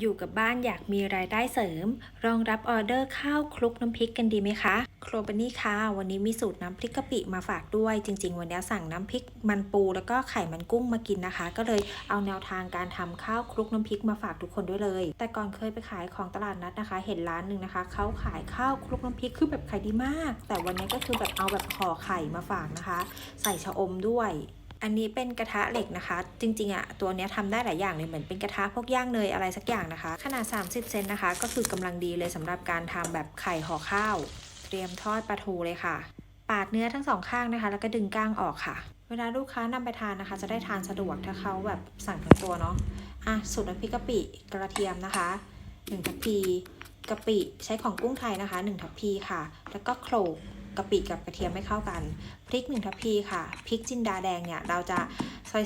อยู่กับบ้านอยากมีรายได้เสริม รองรับออเดอร์ข้าวคลุกน้ำพริกกันดีไหมคะโครบันนี่ค่ะวันนี้มีสูตรน้ำพริกกะปิมาฝากด้วย จริง ๆ วันนี้สั่งน้ำพริกมันปู แล้วก็ไข่มันกุ้งมากินนะคะ ก็เลยเอาแนวทางการทำข้าวคลุกน้ำพริกมาฝากทุกคนด้วยเลย แต่ก่อนเคยไปขายของตลาดนัดนะคะ เห็นร้านหนึ่งนะคะเขาขายข้าวคลุกน้ำพริกคือแบบขายดีมาก แต่วันนี้ก็คือแบบเอาแบบห่อไข่มาฝากนะคะ ใส่ชะอมด้วย อันนี้เป็นกระทะเหล็กนะคะ จริงๆอะตัวนี้ยทำได้หลายอย่างเลยเหมือนเป็นกระทะพวกย่างเนยอะไรสักอย่างนะคะ ขนาด 30 เซนนะคะ ก็คือกำลังดีเลยสำหรับการทำแบบไข่ห่อข้าว เตรียมทอดปลาทูเลยค่ะ ปาดเนื้อทั้งสองข้างนะคะ แล้วก็ดึงก้างออกค่ะ เวลาลูกค้านำไปทานนะคะ จะได้ทานสะดวกถ้าเขาแบบสั่งทั้งตัวเนาะอะสูตรน้ำพริกกะปิกระเทียมนะคะ1ทัพพีกะปิใช้ของกุ้งไทยนะคะ1ทัพพีค่ะ แล้วก็โขลก กะปิกับกระเทียมไม่เข้ากัน พริก 1 ทัพพีค่ะ พริกจินดาแดงเนี่ยเราจะ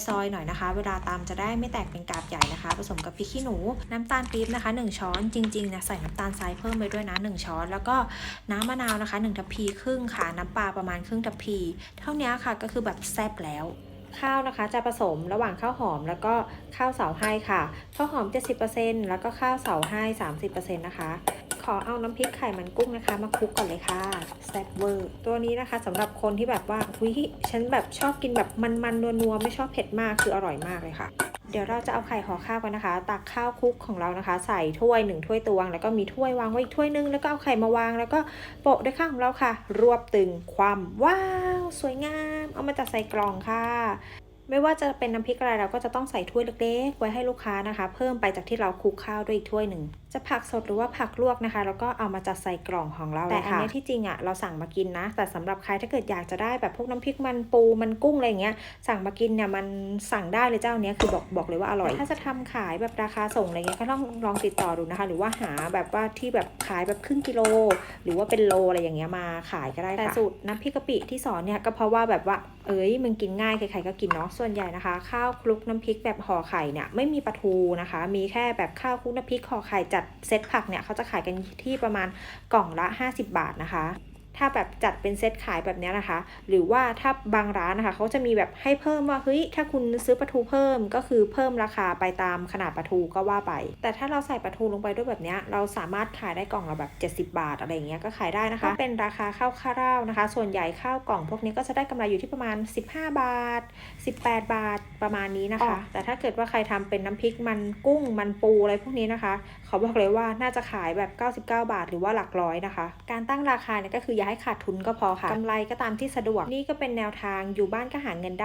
ซอยๆหน่อยนะคะ เวลาตำจะได้ไม่แตกเป็นกาบใหญ่นะคะ ผสมกับพริกขี้หนู น้ำตาลปี๊บนะคะ 1 ช้อนจริงๆนี่ยใส่น้ำตาลทรายเพิ่มไปด้วยนะ 1 ช้อน แล้วก็น้ำมะนาวนะคะ 1 ทัพพีครึ่งค่ะ น้ำปลาประมาณครึ่งทัพพี เท่านี้ค่ะก็คือแบบแซ่บแล้วข้าวนะคะจะผสมระหว่างข้าวหอมแล้วก็ข้าวเสาให้ค่ะ ข้าวหอม 70%แล้วก็ข้าวเสาให้ 30%นะคะ อเอาน้ำพริกไข่มันกุ้งนะคะ มาคลุกก่อนเลยค่ะแซ่บเวอร์ตัวนี้นะคะสำหรับคนที่แบบว่าหุยฉันแบบชอบกินแบบมันๆนัวๆไม่ชอบเผ็ดมากคืออร่อยมากเลยค่ะ เดี๋ยวเราจะเอาไข่ห่อข้าวกันนะคะ ตักข้าวคลุกของเรานะคะ ใส่ถ้วยหนึ่งถ้วยตวง แล้วก็มีถ้วยวางไว้อีกถ้วยนึงแล้วก็เอาไข่มาวาง แล้วก็โปะด้วยข้าวของเราค่ะ รวบตึงความว้าวสวยงาม เอามาจัดใส่กล่องค่ะไม่ว่าจะเป็นน้ำพริกอะไรเราก็จะต้องใส่ถ้วยเล็กๆ ไว้ให้ลูกค้านะคะ เพิ่มไปจากที่เราคลุกข้าวด้วยอีกถ้วยหนึ่งจะผักสดหรือว่าผักลวกนะคะ แล้วก็เอามาจัดใส่กล่องของเราแต่อันนี้ที่จริงอะเราสั่งมากินนะ แต่สำหรับใครถ้าเกิดอยากจะได้แบบพวกน้ำพริกมันปูมันกุ้งอะไรอย่างเงี้ยสั่งมากินเนี่ยมันสั่งได้เลยเจ้าเนี้ยคือบอกบอกเลยว่าอร่อย ถ้าจะทำขายแบบราคาส่งอะไรเงี้ยก็ต้องลองติดต่อดูนะคะ หรือว่าหาแบบว่าที่แบบขายแบบครึ่งกิโล หรือว่าเป็นโลอะไรอย่างเงี้ยมาขายก็ได้ค่ะแต่สูตรน้ำพริกกะปิที่สอนเนี่ยก็เพราะว่าแบบว่าเอ้ยมันกินง่ายใครๆก็กินเนาะส่วนใหญ่นะคะ ข้าวคลุกน้ำพริกแบบห่อไข่เนี่ยไม่มีปลาทูนะคะ มีแค่แบบข้าวคลุกน้ำพริกห่อไข่จัดเซตผักเนี่ยเขาจะขายกันที่ประมาณกล่องละ 50 บาทนะคะ ถ้าแบบจัดเป็นเซตขายแบบเนี้ยนะคะ หรือว่าถ้าบางร้านนะคะเขาจะมีแบบให้เพิ่มว่าเฮ้ยถ้าคุณซื้อปลาทูเพิ่มก็คือเพิ่มราคาไปตามขนาดปลาทูก็ว่าไป แต่ถ้าเราใส่ปลาทูลงไปด้วยแบบเนี้ยเราสามารถขายได้กล่องละแบบ 70 บาทอะไรอย่างเงี้ยก็ขายได้นะคะก็เป็นราคาข้าวข้าวนะคะ ส่วนใหญ่ข้าวกล่องพวกนี้ก็จะได้กำไรอยู่ที่ประมาณ 15 บาท 18 บาทประมาณนี้นะคะ แต่ถ้าเกิดว่าใครทำเป็นน้ำพริกมันกุ้งมันปูอะไรพวกนี้นะคะ เขาบอกเลยว่าน่าจะขายแบบ 99 บาท หรือว่าหลักร้อยนะคะ การตั้งราคาเนี่ยก็คืออย่าให้ขาดทุนก็พอค่ะกำไรก็ตามที่สะดวกนี่ก็เป็นแนวทางอยู่บ้านก็หาเงินได้